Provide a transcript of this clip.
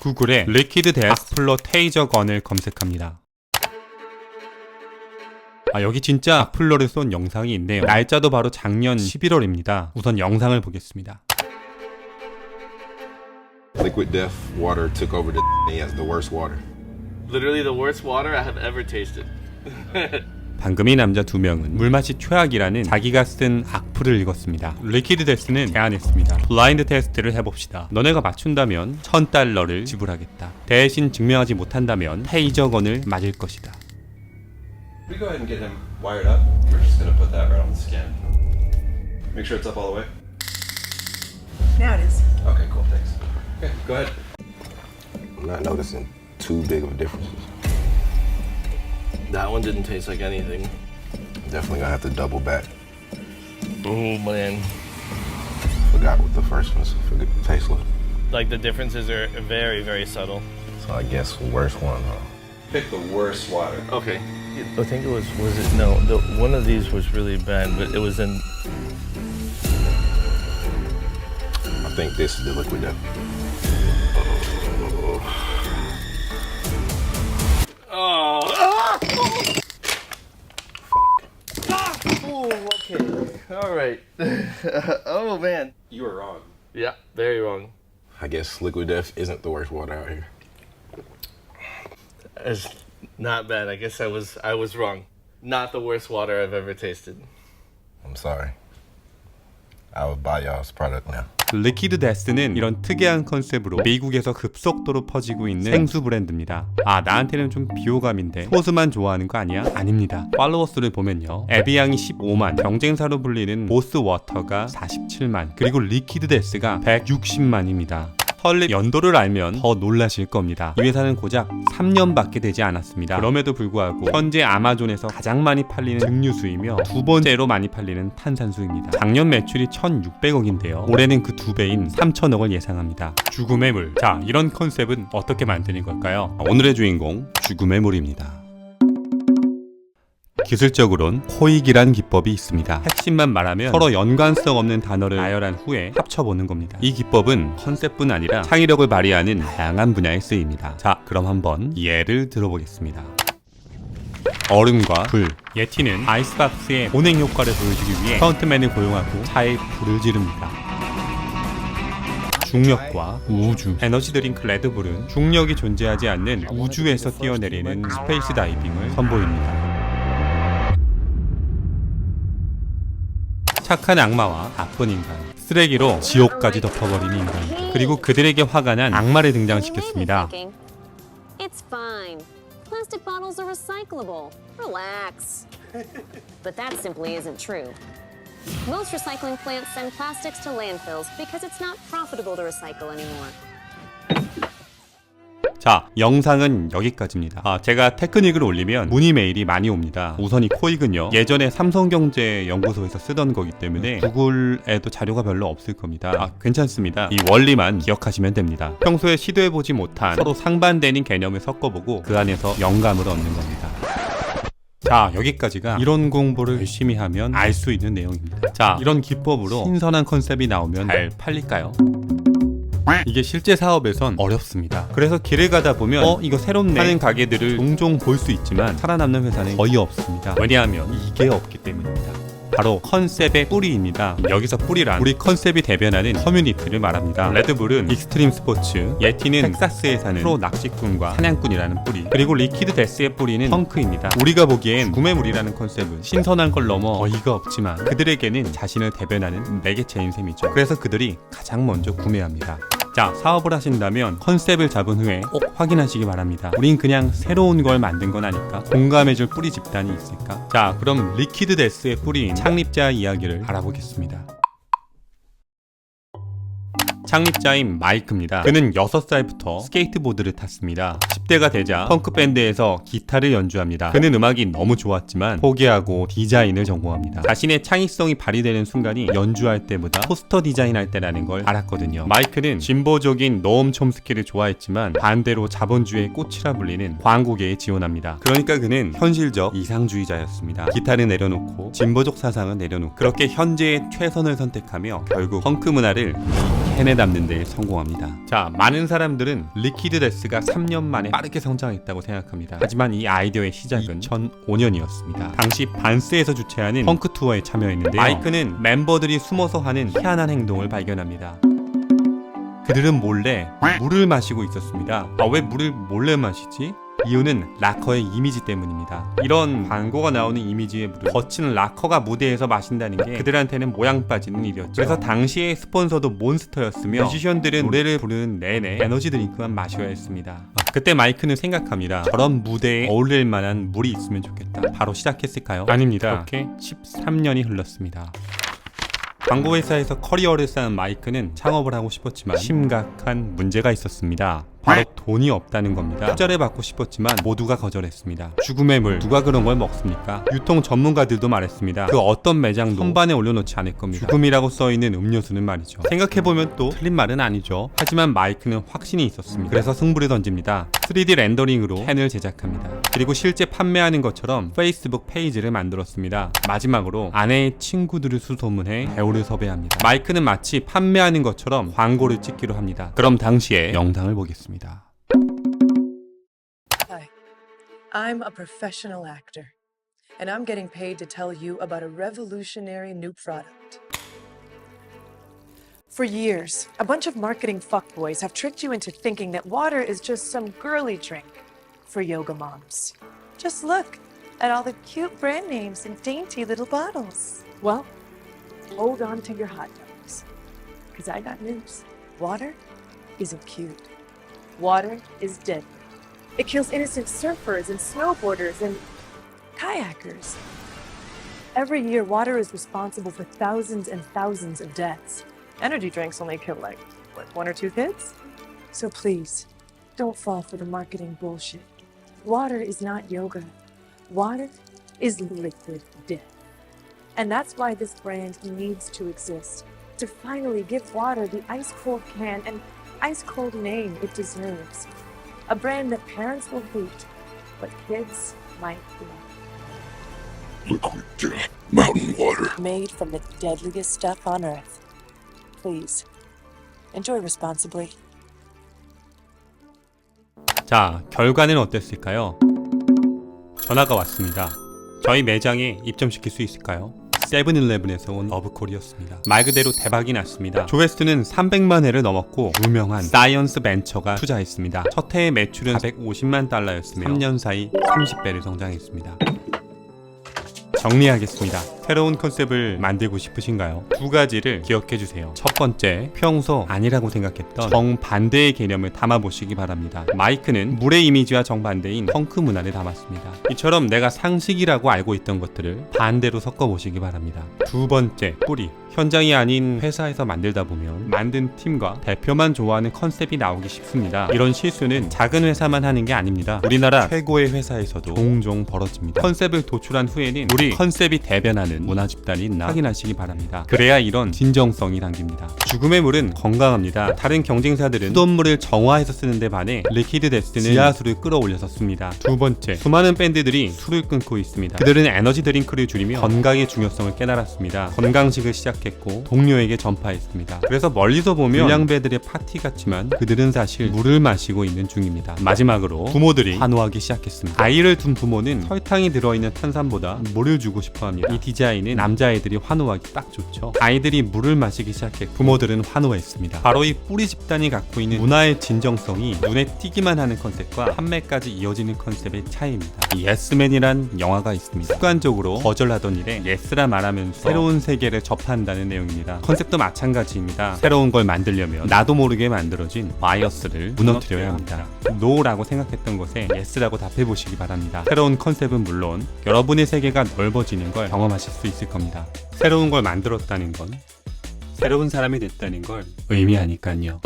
구글에 리퀴드 데스 플러 테이저 건을 검색합니다. 아 여기 진짜 악플러를 쏜 영상이 있네요. 날짜도 바로 작년 11월입니다. 우선 영상을 보겠습니다. Liquid Death water took over the as the worst water. Literally the worst water I have ever tasted. 방금 이 남자 두 명은 물맛이 최악이라는 자기가 쓴 악플을 읽었습니다. 리퀴드 데스는 제안했습니다. 블라인드 테스트를 해봅시다. 너네가 맞춘다면 1000달러를 지불하겠다. 대신 증명하지 못한다면 테이저건을 맞을 것이다. We go ahead and get him wired up. We're just gonna put that right on the scan. Make sure it's up all the way. Now it is. Okay, cool, thanks. Okay, go ahead. I'm not noticing too big of differences. That one didn't taste like anything. Definitely gonna have to double back. Oh man. Forgot what the first one's forget the taste was. Like the differences are very, very subtle. So I guess worst one, huh? Pick the worst water. Okay. I think it was was it no, the one of these was really bad, but it was in I think this is the liquid death. Okay. All right. oh man. You were wrong. Yeah, very wrong. I guess liquid death isn't the worst water out here. It's not bad. I guess I was I was wrong. Not the worst water I've ever tasted. I'm sorry. I will buy y'all's product now. 리퀴드 데스는 이런 특이한 컨셉으로 미국에서 급속도로 퍼지고 있는 생수 브랜드입니다. 아 나한테는 좀 비호감인데 소스만 좋아하는 거 아니야? 아닙니다. 팔로워 수를 보면요. 에비앙이 15만, 경쟁사로 불리는 보스 워터가 47만, 그리고 리퀴드 데스가 160만입니다. 설립 연도를 알면 더 놀라실 겁니다. 이 회사는 고작 3년밖에 되지 않았습니다. 그럼에도 불구하고 현재 아마존에서 가장 많이 팔리는 증류수이며 두 번째로 많이 팔리는 탄산수입니다. 작년 매출이 1,600억인데요. 올해는 그 두 배인 3천억을 예상합니다. 죽음의 물. 자, 이런 컨셉은 어떻게 만드는 걸까요? 오늘의 주인공 죽음의 물입니다. 기술적으론 코익이란 기법이 있습니다. 핵심만 말하면 서로 연관성 없는 단어를 나열한 후에 합쳐보는 겁니다. 이 기법은 컨셉뿐 아니라 창의력을 발휘하는 다양한 분야에 쓰입니다. 자, 그럼 한번 예를 들어보겠습니다. 얼음과 불. 예티는 아이스박스의 보냉 효과를 보여주기 위해 스턴트맨을 고용하고 차에 불을 지릅니다. 중력과 우주. 에너지 드링크 레드불은 중력이 존재하지 않는 우주에서 뛰어내리는 스페이스 다이빙을 선보입니다. 착한 악마와 나쁜 인간, 쓰레기로 지옥까지 덮어버리는 인간, 그리고 그들에게 화가 난 악마를 등장시켰습니다. It's fine. Plastic bottles are recyclable. Relax. but that simply isn't true. Most recycling plants send plastics to landfills because it's not profitable to recycle anymore. 자, 영상은 여기까지입니다. 아, 제가 테크닉을 올리면 문의 메일이 많이 옵니다. 우선 이 코익은요, 예전에 삼성경제연구소에서 쓰던 거기 때문에 구글에도 자료가 별로 없을 겁니다. 아, 괜찮습니다. 이 원리만 기억하시면 됩니다. 평소에 시도해보지 못한 서로 상반되는 개념을 섞어보고 그 안에서 영감을 얻는 겁니다. 자 여기까지가 이론 공부를 열심히 하면 알 수 있는 내용입니다 자 이런 기법으로 신선한 컨셉이 나오면 잘 팔릴까요? 이게 실제 사업에선 어렵습니다. 그래서 길을 가다 보면 어 이거 새롭네 하는 가게들을 종종 볼 수 있지만 살아남는 회사는 거의 없습니다. 왜냐하면 이게 없기 때문입니다. 바로 컨셉의 뿌리입니다. 여기서 뿌리란 우리 컨셉이 대변하는 커뮤니티를 말합니다. 레드불은 익스트림 스포츠, 예티는 텍사스에 사는 프로 낚시꾼과 사냥꾼이라는 뿌리, 그리고 리퀴드 데스의 뿌리는 펑크입니다. 우리가 보기엔 구매물이라는 컨셉은 신선한 걸 넘어 어이가 없지만 그들에게는 자신을 대변하는 매개체인 셈이죠. 그래서 그들이 가장 먼저 구매합니다. 자, 사업을 하신다면 컨셉을 잡은 후에 꼭 확인하시기 바랍니다. 우린 그냥 새로운 걸 만든 건 아닐까? 공감해줄 뿌리 집단이 있을까? 자, 그럼 리퀴드 데스의 뿌리인 창립자 이야기를 알아보겠습니다. 창립자인 마이크입니다. 그는 6살부터 스케이트보드를 탔습니다. 10대가 되자 펑크 밴드에서 기타를 연주합니다. 그는 음악이 너무 좋았지만 포기하고 디자인을 전공합니다. 자신의 창의성이 발휘되는 순간이 연주할 때보다 포스터 디자인할 때라는 걸 알았거든요. 마이크는 진보적인 노엄 촘스키를 좋아했지만 반대로 자본주의의 꽃이라 불리는 광고계에 지원합니다. 그러니까 그는 현실적 이상주의자였습니다. 기타를 내려놓고 진보적 사상을 내려놓고 그렇게 현재의 최선을 선택하며 결국 펑크 문화를 캐네다 남는 데 성공합니다. 자, 많은 사람들은 리퀴드 데스가 3년 만에 빠르게 성장했다고 생각합니다. 하지만 이 아이디어의 시작은 2005년이었습니다. 당시 반스에서 주최하는 펑크 투어에 참여했는데요. 마이크는 멤버들이 숨어서 하는 희한한 행동을 발견합니다. 그들은 몰래 물을 마시고 있었습니다. 아, 왜 물을 몰래 마시지? 이유는 락커의 이미지 때문입니다. 이런 광고가 나오는 이미지의 물을 거친 락커가 무대에서 마신다는 게 그들한테는 모양 빠지는 일이었죠. 그래서 당시의 스폰서도 몬스터였으며 뮤지션들은 노래를 부르는 내내 에너지 드링크만 마셔야 했습니다. 아, 그때 마이크는 생각합니다. 저런 무대에 어울릴 만한 물이 있으면 좋겠다. 바로 시작했을까요? 아닙니다. 그렇게 13년이 흘렀습니다. 광고 회사에서 커리어를 쌓은 마이크는 창업을 하고 싶었지만 심각한 문제가 있었습니다. 바로 돈이 없다는 겁니다. 투자를 받고 싶었지만 모두가 거절했습니다. 죽음의 물 누가 그런 걸 먹습니까? 유통 전문가들도 말했습니다. 그 어떤 매장도 선반에 올려놓지 않을 겁니다. 죽음이라고 써 있는 음료수는 말이죠. 생각해 보면 또 틀린 말은 아니죠. 하지만 마이크는 확신이 있었습니다. 그래서 승부를 던집니다. 3D 렌더링으로 펜을 제작합니다. 그리고 실제 판매하는 것처럼 페이스북 페이지를 만들었습니다. 마지막으로 아내의 친구들을 수소문해 배우를 섭외합니다. 마이크는 마치 판매하는 것처럼 광고를 찍기로 합니다. 그럼 당시의 영상을 보겠습니다. Hi. I'm a professional actor, and I'm getting paid to tell you about a revolutionary new product. For years, a bunch of marketing fuckboys have tricked you into thinking that water is just some girly drink for yoga moms. Just look at all the cute brand names and dainty little bottles. Well, hold on to your hot dogs. Because I got news. Water isn't cute. Water is deadly. It kills innocent surfers and snowboarders and kayakers. Every year, water is responsible for thousands and thousands of deaths. Energy drinks only kill like, what, one or two kids? So please, don't fall for the marketing bullshit. Water is not yoga. Water is liquid death. And that's why this brand needs to exist to finally give water the ice cold can and ice cold name it deserves. A brand that parents will hate, but kids might love. liquid death, mountain water. Made from the deadliest stuff on earth. Please, enjoy responsibly. 자, 결과는 어땠을까요? 전화가 왔습니다. 저희 매장에 입점시킬 수 있을까요? 세븐일레븐에서 온 러브콜이었습니다. 말 그대로 대박이 났습니다. 조회수는 300만 회를 넘었고 유명한 사이언스 벤처가 투자했습니다. 첫 해의 매출은 150만 달러였으며 3년 사이 30배를 성장했습니다. 정리하겠습니다. 새로운 컨셉을 만들고 싶으신가요? 두 가지를 기억해 주세요. 첫 번째, 평소 아니라고 생각했던 정반대의 개념을 담아 보시기 바랍니다. 마이크는 물의 이미지와 정반대인 펑크 문화를 담았습니다. 이처럼 내가 상식이라고 알고 있던 것들을 반대로 섞어 보시기 바랍니다. 두 번째, 뿌리. 현장이 아닌 회사에서 만들다 보면 만든 팀과 대표만 좋아하는 컨셉이 나오기 쉽습니다. 이런 실수는 작은 회사만 하는 게 아닙니다. 우리나라 최고의 회사에서도 종종 벌어집니다. 컨셉을 도출한 후에는 우리 컨셉이 대변하는 문화 집단이 확인하시기 바랍니다. 그래야 이런 진정성이 담깁니다. 죽음의 물은 건강합니다. 다른 경쟁사들은 수돗물을 정화해서 쓰는데 반해 리퀴드 데스는 지하수를 끌어올려서 씁니다. 두 번째, 수많은 밴드들이 술을 끊고 있습니다. 그들은 에너지 드링크를 줄이며 건강의 중요성을 깨달았습니다. 건강식을 시작했고 동료에게 전파했습니다. 그래서 멀리서 보면 불량배들의 파티 같지만 그들은 사실 물을 마시고 있는 중입니다. 마지막으로 부모들이 환호하기 시작했습니다. 아이를 둔 부모는 설탕이 들어있는 탄산보다 물을 주고 싶어합니다. 이 디자인은 남자아이들이 환호하기 딱 좋죠. 아이들이 물을 마시기 시작했고 부모 들은 환호했습니다. 바로 이 뿌리 집단이 갖고 있는 문화의 진정성이 눈에 띄기만 하는 컨셉과 판매까지 이어지는 컨셉의 차이입니다. 이 예스맨이란 영화가 있습니다. 습관적으로 거절하던 일에 예스라 말하면서 새로운 세계를 접한다는 내용입니다. 컨셉도 마찬가지입니다. 새로운 걸 만들려면 나도 모르게 만들어진 바이어스를 무너뜨려야 합니다. 노라고 생각했던 것에 예스라고 답해보시기 바랍니다. 새로운 컨셉은 물론 여러분의 세계가 넓어지는 걸 경험하실 수 있을 겁니다. 새로운 걸 만들었다는 건 새로운 사람이 됐다는 걸 의미하니까요.